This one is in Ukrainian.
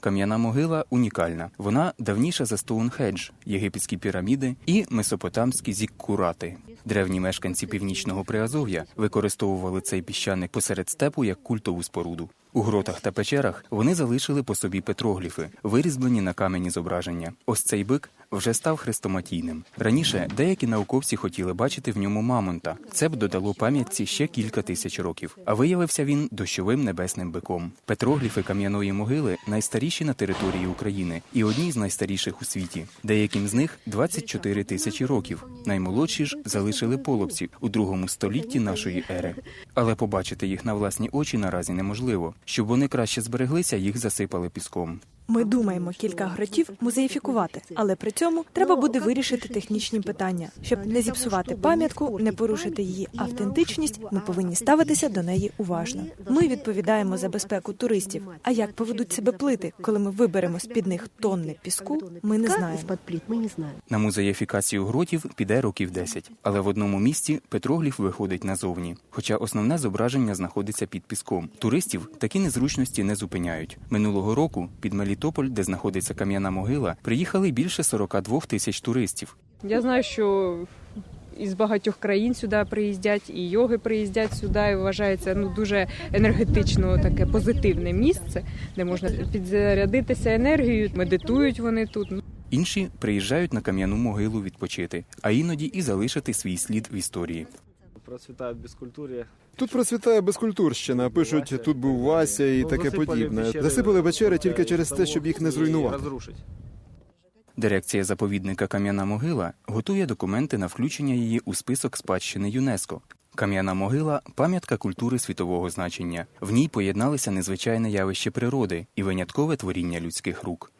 Кам'яна могила унікальна. Вона давніша за Стоунхедж, єгипетські піраміди і месопотамські зіккурати. Древні мешканці північного Приазов'я використовували цей піщаник посеред степу як культову споруду. У гротах та печерах вони залишили по собі петрогліфи, вирізблені на камені зображення. Ось цей бик вже став хрестоматійним. Раніше деякі науковці хотіли бачити в ньому мамонта. Це б додало пам'ятці ще кілька тисяч років. А виявився він дощовим небесним биком. Петрогліфи кам'яної могили найстаріші на території України і одні з найстаріших у світі. Деяким з них 24 тисячі років. Наймолодші ж залишили половці у другому столітті нашої ери. Але побачити їх на власні очі наразі неможливо. Щоб вони краще збереглися, їх засипали піском. Ми думаємо кілька гротів музеїфікувати, але при цьому треба буде вирішити технічні питання. Щоб не зіпсувати пам'ятку, не порушити її автентичність. Ми повинні ставитися до неї уважно. Ми відповідаємо за безпеку туристів. А як поведуть себе плити, коли ми виберемо з під них тонни піску, ми не знаємо. Из-под плит мы не знаем. На музеїфікацію гротів піде років 10, але в одному місці петрогліф виходить назовні. Хоча основне зображення знаходиться під піском. Туристів такі незручності не зупиняють. Минулого року під Мелітополь, де знаходиться кам'яна могила, приїхали більше 42 тисяч туристів. Я знаю, що із багатьох країн сюди приїздять, і йоги приїздять сюди, і вважається ну дуже енергетично таке позитивне місце, де можна підзарядитися енергією. Медитують вони тут. Інші приїжджають на кам'яну могилу відпочити, а іноді і залишити свій слід в історії. Процвітає безкультур'я. Тут процвітає безкультурщина. Пишуть, тут був Вася і таке подібне. Засипали печери тільки через те, щоб їх не зруйнувати. Дирекція заповідника Кам'яна могила готує документи на включення її у список спадщини ЮНЕСКО. Кам'яна могила пам'ятка культури світового значення. В ній поєдналися незвичайне явище природи і виняткове творіння людських рук.